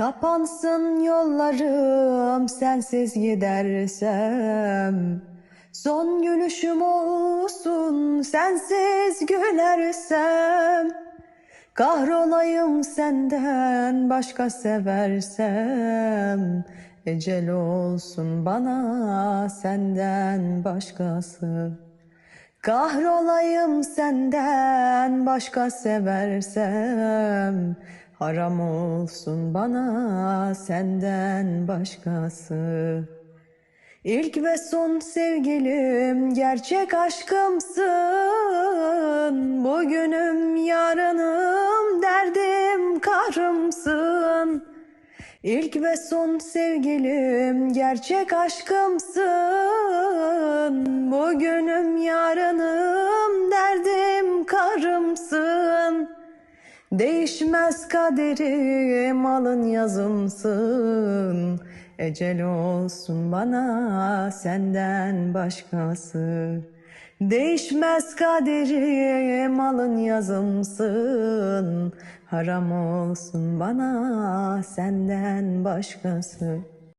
Kapansın yollarım sensiz gidersem. Son gülüşüm olsun sensiz gülersem. Kahrolayım senden başka seversem. Ecel olsun bana senden başkası. Kahrolayım senden başka seversem Haram olsun bana senden başkası. İlk ve son sevgilim gerçek aşkımsın. Bugünüm yarınım derdim kahrımsın. İlk ve son sevgilim gerçek aşkımsın. Bugünüm Değişmez kaderim alın yazımsın. Ecel olsun bana senden başkası. Değişmez kaderim alın yazımsın. Haram olsun bana senden başkası